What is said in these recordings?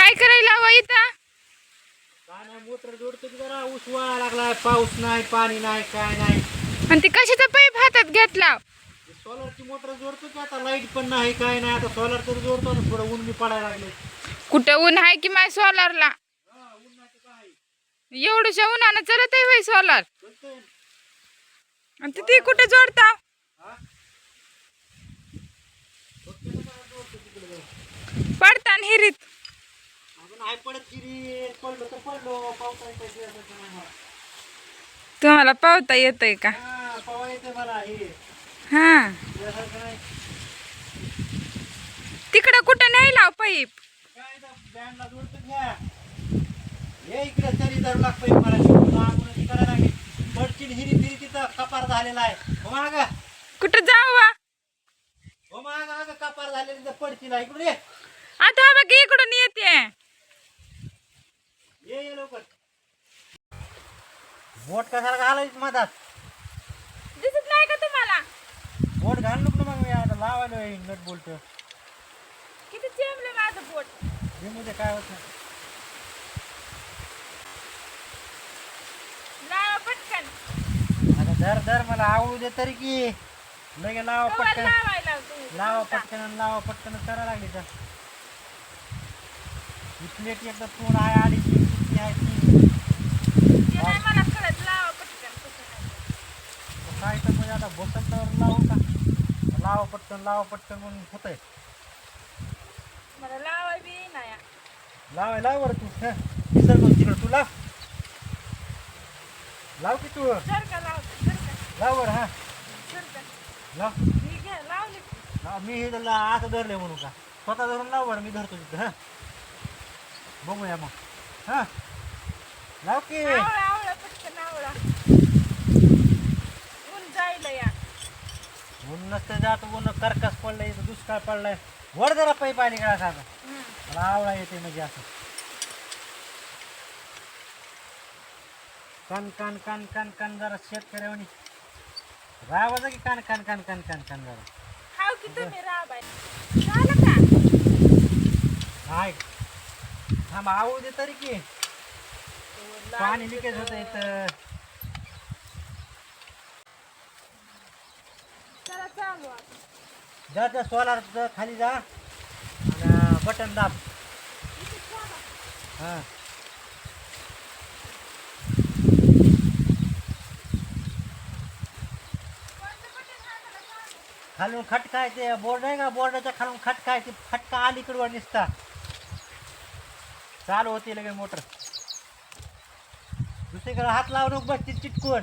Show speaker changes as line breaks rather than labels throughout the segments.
काय करायला हवं इथं?
मोटर जोडतो की जरा पाऊस नाही पाणी नाही काय नाही.
आणि ती कशाचा पाईप हातात घेतला?
सोलरची मोटर जोडतो की आता लाइट पण नाही काय नाही. आता सोलर तर जोडतो ना थोडं ऊन बी पडायला लागले.
कुठं ऊन आहे की माय सोलारला
ऊन नाही तर काय
एवढ्याशा उन्हानं चलत आहे होय सोलार. आणि ती- ती कुठं जोडता?
हा? तिकडे.
पडता
पडत गिरी पडलो तर मला.
तुम्हाला पावता येतंय का?
हा पवा येते मला हे.
हा. तिकडं कुठं नाही लाव पाईप.
काय बँडला जोडतो घ्या. हे इकडे तरी धरू लागतोय मला लागून लागेल. हिरी फिरी तिथं कपार झालेला आहे. हो माग.
कुठं जाऊ वा?
हो माग माग कपार झालेली पडचिन आहे इकडे.
आता हा बघ इकडून येते
ये ये लवकर बोट कशाला घालायच मधात?
दिसत नाही का तुम्हाला?
बोट घाल नको ना मग मी आता लावायला नट बोलतो
किती चेंबले माझं पोट
हे मध्ये काय होत नाही.
लावा पटकन.
आता धर धर मला आवडू दे तरी की. लगे लावा
कवर
पटकन.
लावायला तुम्ही
लावा पटकन आणि लावा पटकन करा लागली तर. ही प्लेट एकदा तोंड आहे आली ती ती आहे ती
ते नाही मला कळत लावा पटकन कसं नाही.
काय तर म्हणजे आता बसल तर लावू का? लावा पटकन लावा पटकन म्हणून होतंय.
मला लावा बी नाही
लावाय लाव बरं तू हं. विसर मग तिकडं तू लाव. लाव की तू.
जर का लावते जर का.
लाव बरं हा.
जर का.
लाव.
मी घ्या लावले.
लाव. मी हे त्याला आता धरले म्हणू का? स्वतः धरून लाव बरं मी धरतो तिथं हां. बघूया मग हां. लाव की.
आवळा आवळा पटकन आवळा. ऊन जाईल या.
ऊन नसतं जात ऊन कर्कस पडलंय इथं दुष्काळ पडलाय. वर जरा पै पाणी करा साधं. मला आवळा येते म्हणजे असं. कान कान कान कान कान जरा शेतकऱ्यावणी राहावं की कान कान कान कान कान कान जरा.
खाऊ की तुम्ही राबाय झालं का?
हाय हा मग आवळू दे तरी की. पाणी लिकेज होतं इथं
चला चालू आता.
जा जा सोलार खाली जा. आणि बटन दाब. हां. खालून खटका ते बोर्ड आहे का? बोर्डाच्या खालून खटका ते फटका अलीकडवर निसता. चालू होती लगे मोटर दुसरीकडे हात लावून नको बसतील चिटकून.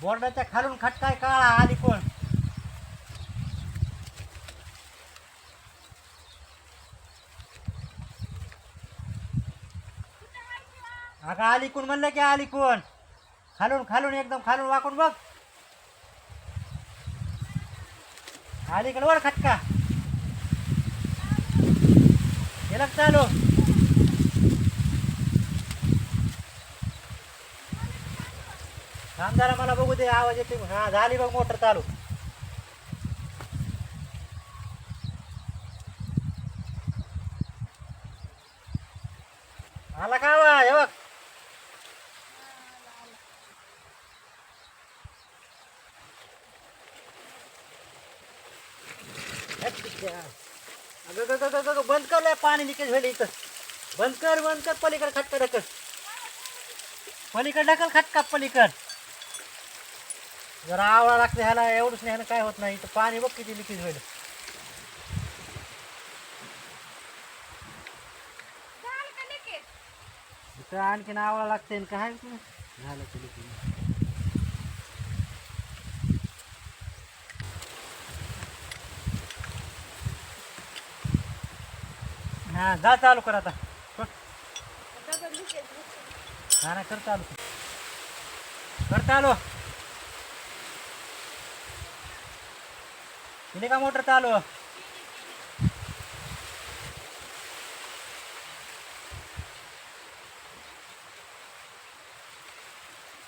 बोर्डाच्या खालून खटका काळा आली कोण? अगं आली कोण म्हणलं की आली कोण खालून खालून एकदम खालून वाकून बघ. अलीकडे वर खटका. गेलं चालू? थांब मला बघू दे आवाज येते हा झाली बघ मोटर चालू. आला का आवाज? हे बघ. अगं बंद कर पाणी लिकेज व्हायला इथं. बंद कर बंद कर पलीकड खटका ढकल पलीकड ढकल खटका पलीकड. जरा आवळा लागते ह्याला एवढंच नाही काय होत नाही. तर पाणी बघ किती लिकेज
होईल.
तर आणखीन आवळा लागते काय झालं ते लिकेज. हा जा चालू कर आता. कर.
डबल
हा ना कर चालू. कर चालू. केली का मोटर चालू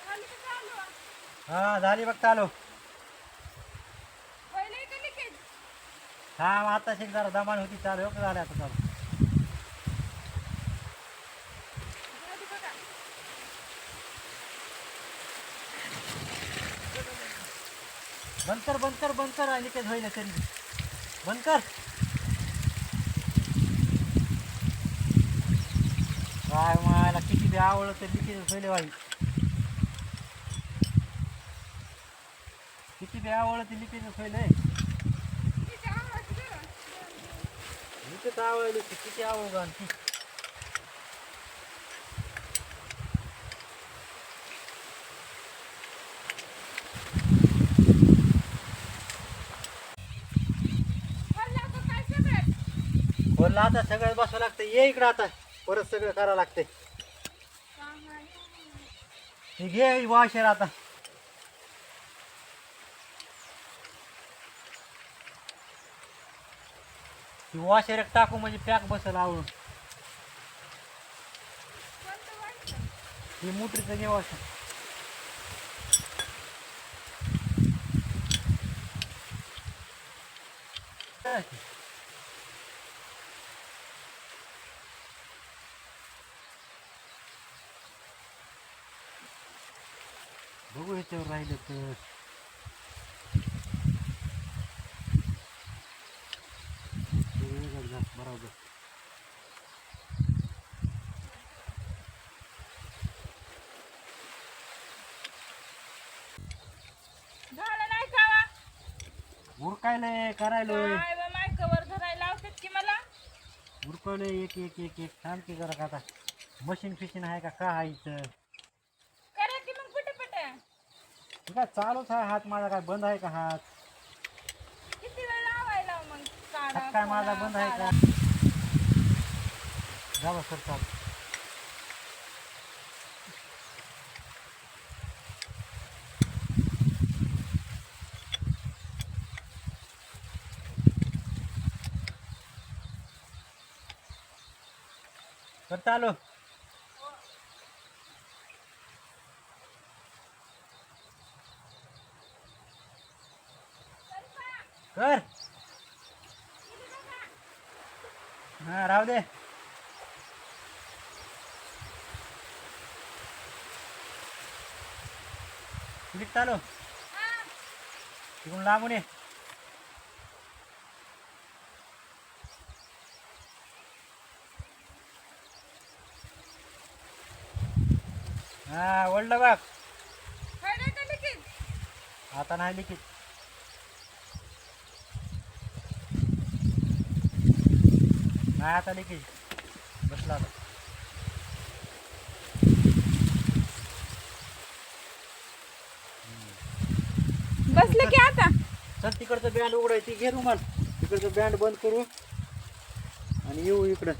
झाली का चालू?
हा झाली बघ चालू
पहिलं का लिकेज?
थांब आता शिक जरा दमान होती चालू हो का झालं आता चालू
जाऊ दे बघा.
बंद कर बंद कर बंद कर आणि ते होईल तरी बंद कर. काय मला किती बी आवडलं तर किती होईल वाई किती बी आवडलं ते लिकेज होईल
किती
आवडली किती आवड आणखी
खाल्लं का काय सगळं?
बोलला आता सगळं बसावं लागतं. ये इकडं आता. परत सगळं करावं लागतंय. हे घे वाशेर आता. ती एक टाकू म्हणजे पॅक बसल आवडून
कोणतं वाटलं?
ही मोटरीचं घे वॉशर. बघू ह्याच्यावर राहिलं तर. बरोबर.
झालं नाही का वा?
उरकायलंय करायलोय.
काय बा मायकावर धरायला लावतात की मला?
उरकवलंय एक एक एक एक. की जरा का आता. मशीन फिशीन आहे का? का आहे इथं
करा की मग पटापट
हे काय चालूच आहे हात माझा काय बंद आहे का हात?
किती वेळ लावायला मग काढा
हात काय माझा बंद आहे. का? जावा सर चाल. कर चालू कर हा राहू दे क्लिक चालू. तिकडून लांबून ये हा ओढलं
लगेच?
आता नाही लिखित नाही आता लिखित बसला आता.
बसलं की आता.
चल तिकडचं बँड उघडायची घे रुमाल तिकडचं बँड बंद करू. आणि येऊ इकडं.